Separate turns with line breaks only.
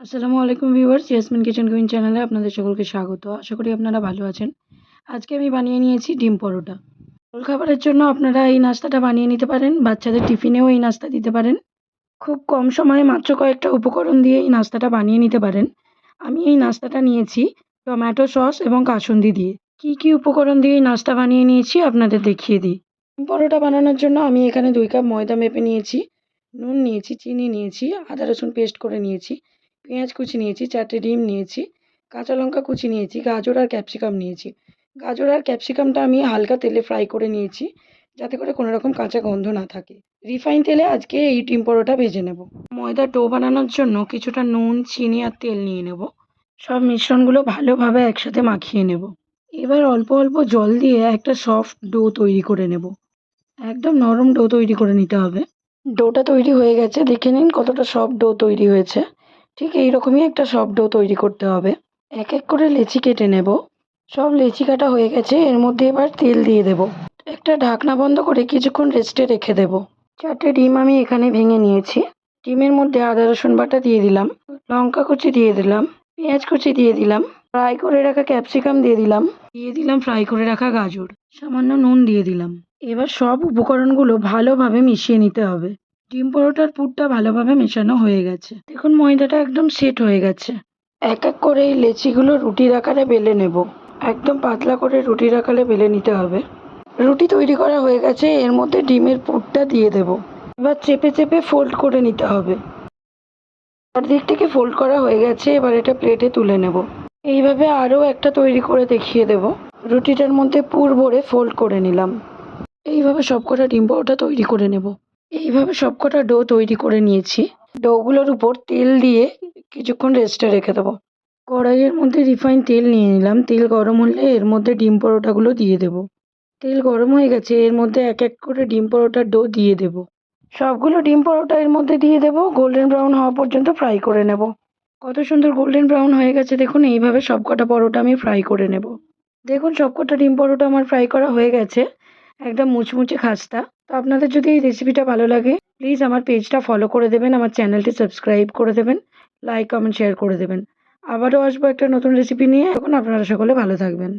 আসসালামু আলাইকুম viewers Yasmin kitchen queen চ্যানেলে আপনাদের সকলকে স্বাগত। আশা করি আপনারা ভালো আছেন। আজকে আমি বানিয়ে নিয়েছি ডিম পরোটা। জলখাবারের জন্য আপনারা এই নাস্তাটা বানিয়ে নিতে পারেন, বাচ্চাদের টিফিনেও এই নাস্তা দিতে পারেন। খুব কম সময়ে মাত্র কয়েকটা উপকরণ দিয়ে এই নাস্তাটা বানিয়ে নিতে পারেন। আমি এই নাস্তাটা নিয়েছি টমেটো সস এবং কাসুন্দি দিয়ে। কী কী উপকরণ দিয়ে এই নাস্তা বানিয়ে নিয়েছি আপনাদের দেখিয়ে দিই। ডিম পরোটা বানানোর জন্য আমি এখানে দুই কাপ ময়দা মেপে নিয়েছি, নুন নিয়েছি, চিনি নিয়েছি, আদা রসুন পেস্ট করে নিয়েছি। পেঁয়াজ কুচি নিয়েছি, চারটে ডিম নিয়েছি, কাঁচা লঙ্কা কুচি নিয়েছি, গাজর আর ক্যাপসিকাম নিয়েছি। গাজর আর ক্যাপসিকামটা আমি হালকা তেলে ফ্রাই করে নিয়েছি, যাতে করে কোনো রকম কাঁচা গন্ধ না থাকে। রিফাইন তেলে আজকে এই ডিম পরোটা ভেজে নেব। ময়দা ডো বানানোর জন্য কিছুটা নুন, চিনি আর তেল নিয়ে নেব। সব মিশ্রণগুলো ভালোভাবে একসাথে মাখিয়ে নেব। এবার অল্প অল্প জল দিয়ে একটা সফট ডো তৈরি করে নেব। একদম নরম ডো তৈরি করে নিতে হবে। ডোটা তৈরি হয়ে গেছে, দেখে নিন কতটা সফট ডো তৈরি হয়েছে। ঠিক এই রকমই একটা ডো তৈরি করতে হবে। এক এক করে লেচি কেটে নেব। সব লেচি কাটা হয়ে গেছে, এর মধ্যে এবার তেল দিয়ে দেব। একটা ঢাকনা বন্ধ করে কিছুক্ষণ রেস্টে রেখে দেব। চারটে ডিম আমি এখানে ভেঙে নিয়েছি। ডিমের মধ্যে আদা, রসুন বাটা দিয়ে দিলাম। লঙ্কা কুচি দিয়ে দিলাম। পেঁয়াজ কুচি দিয়ে দিলাম। ফ্রাই করে রাখা ক্যাপসিকাম দিয়ে দিলাম। দিয়ে দিলাম ফ্রাই করে রাখা গাজর। সামান্য নুন দিয়ে দিলাম। এবার সব উপকরণগুলো ভালোভাবে মিশিয়ে নিতে হবে। ডিম পরোটার পুরটা ভালোভাবে মেশানো হয়ে গেছে। দেখুন, ময়দাটা একদম সেট হয়ে গেছে। এক এক করে এই লেচিগুলো রুটির আকারে বেলে নেব। একদম পাতলা করে রুটির আকারে বেলে নিতে হবে। রুটি তৈরি করা হয়ে গেছে, এর মধ্যে ডিমের পুরটা দিয়ে দেব। এবার চেপে চেপে ফোল্ড করে নিতে হবে। চারদিক থেকে ফোল্ড করা হয়ে গেছে, এবার এটা প্লেটে তুলে নেব। এইভাবে আরও একটা তৈরি করে দেখিয়ে দেব। রুটিটার মধ্যে পুর ভরে ফোল্ড করে নিলাম। এইভাবে সবকটা ডিম পরোটা তৈরি করে নেব। এইভাবে সবকটা ডো তৈরি করে নিয়েছি। ডোগুলোর উপর তেল দিয়ে কিছুক্ষণ রেস্টে রেখে দেবো। কড়াইয়ের মধ্যে রিফাইন তেল নিয়ে নিলাম। তেল গরম হলে এর মধ্যে ডিম পরোটাগুলো দিয়ে দেবো। তেল গরম হয়ে গেছে, এর মধ্যে এক এক করে ডিম পরোটার ডো দিয়ে দেব। সবগুলো ডিম পরোটা এর মধ্যে দিয়ে দেবো। গোল্ডেন ব্রাউন হওয়া পর্যন্ত ফ্রাই করে নেব। কত সুন্দর গোল্ডেন ব্রাউন হয়ে গেছে, দেখুন, এইভাবে সবকটা পরোটা আমি ফ্রাই করে নেব। দেখুন, সবকটা ডিম পরোটা আমার ফ্রাই করা হয়ে গেছে। একদম মুচমুচে খাস্তা। তো আপনাদের যদি এই রেসিপিটা ভালো লাগে প্লিজ আমার পেজটা ফলো করে দেবেন, আমার চ্যানেলটি সাবস্ক্রাইব করে দেবেন লাইক কমেন্ট শেয়ার করে দেবেন। আবারও আসব একটা নতুন রেসিপি নিয়ে এখন আপনারা সকলে ভালো থাকবেন।